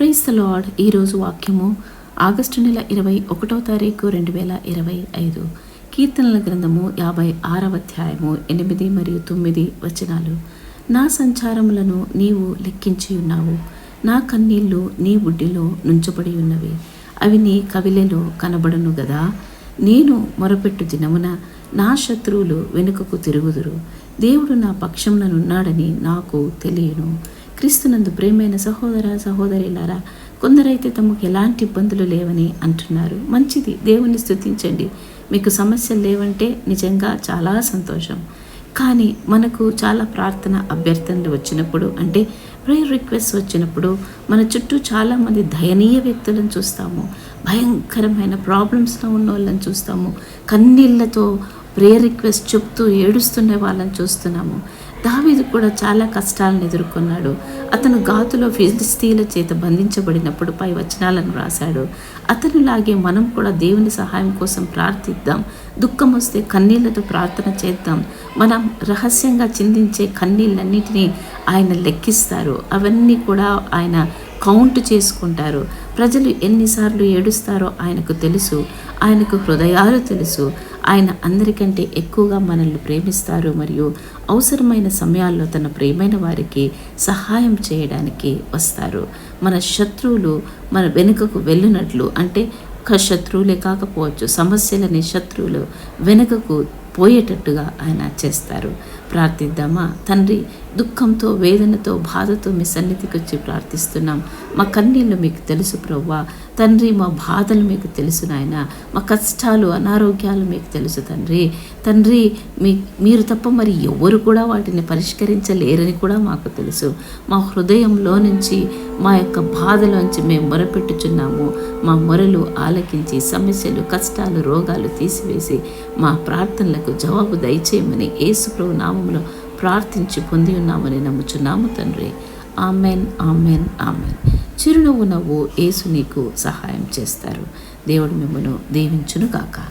Price lord ఈరోజు వాక్యము August నెల ఇరవై ఒకటో తారీఖు రెండు వేల ఇరవై ఐదు. కీర్తనల గ్రంథము యాభై ఆరవ అధ్యాయము ఎనిమిది మరియు తొమ్మిది వచనాలు. నా సంచారములను నీవు లెక్కించి ఉన్నావు. నా కన్నీళ్ళు నీ బుడ్డిలో నుంచబడి ఉన్నవి. అవి నీ కవిలెలో కనబడను గదా. నేను మొరపెట్టు దినమున నా శత్రువులు వెనుకకు తిరుగుదురు. దేవుడు నా పక్షంలోనున్నాడని నాకు తెలియను. క్రీస్తునందు ప్రేమైన సహోదర సహోదరిలారా కొందరైతే తమకు ఎలాంటి ఇబ్బందులు లేవని అంటున్నారు. మంచిది దేవుని స్తుతించండి. మీకు సమస్యలు లేవంటే నిజంగా చాలా సంతోషం. కానీ మనకు చాలా ప్రార్థన అభ్యర్థనలు వచ్చినప్పుడు అంటే ప్రేయర్ రిక్వెస్ట్ వచ్చినప్పుడు మన చుట్టూ చాలామంది దయనీయ వ్యక్తులను చూస్తాము. భయంకరమైన ప్రాబ్లమ్స్లో ఉన్న వాళ్ళని చూస్తాము. కన్నీళ్ళతో ప్రేయర్ రిక్వెస్ట్ చెప్తూ ఏడుస్తున్న వాళ్ళని చూస్తున్నాము. దావీదు కూడా చాలా కష్టాలను ఎదుర్కొన్నాడు. అతను గాతులో ఫిలిస్తీన్ల చేత బంధించబడినప్పుడు పై వచనాలను రాశాడు అతనులాగే మనం కూడా దేవుని సహాయం కోసం ప్రార్థిద్దాం. దుఃఖం వస్తే కన్నీళ్ళతో ప్రార్థన చేద్దాం. మనం రహస్యంగా చిందించే కన్నీళ్ళన్నిటినీ ఆయన లెక్కిస్తారు. అవన్నీ కూడా ఆయన కౌంట్ చేసుకుంటారు. ప్రజలు ఎన్నిసార్లు ఏడుస్తారో ఆయనకు తెలుసు. ఆయనకు హృదయాలు తెలుసు. ఆయన అందరికంటే ఎక్కువగా మనల్ని ప్రేమిస్తారు మరియు అవసరమైన సమయాల్లో తన ప్రేమైన వారికి సహాయం చేయడానికి వస్తారు. మన శత్రువులు మన వెనుకకు వెళ్ళినట్లు అంటే శత్రువులే కాకపోవచ్చు సమస్యలని శత్రువులు వెనుకకు పోయేటట్టుగా ఆయన చేస్తారు. ప్రార్థిద్దామా? తండ్రి దుఃఖంతో వేదనతో బాధతో మీ సన్నిధికి వచ్చి ప్రార్థిస్తున్నాం. మా కన్నీళ్ళు మీకు తెలుసు ప్రవ్వా. తండ్రి మా బాధలు మీకు తెలుసు నాయన. మా కష్టాలు అనారోగ్యాలు మీకు తెలుసు తండ్రి. తండ్రి మీ మీరు తప్ప మరి ఎవరు కూడా వాటిని పరిష్కరించలేరని కూడా మాకు తెలుసు. మా హృదయంలో నుంచి మా యొక్క బాధలోంచి మేము మొరపెట్టుచున్నాము. మా మొరలు ఆలకించి సమస్యలు కష్టాలు రోగాలు తీసివేసి మా ప్రార్థనలకు జవాబు దయచేయమని యేసుప్రభు నామంలో ప్రార్థించి పొంది ఉన్నామని నమ్ముచున్నాము తండ్రి. Amen amen amen. చిరునవ్వు నవ్వు యేసు నీకు సహాయం చేస్తారు. దేవుడు మిమ్మను దీవించును కాక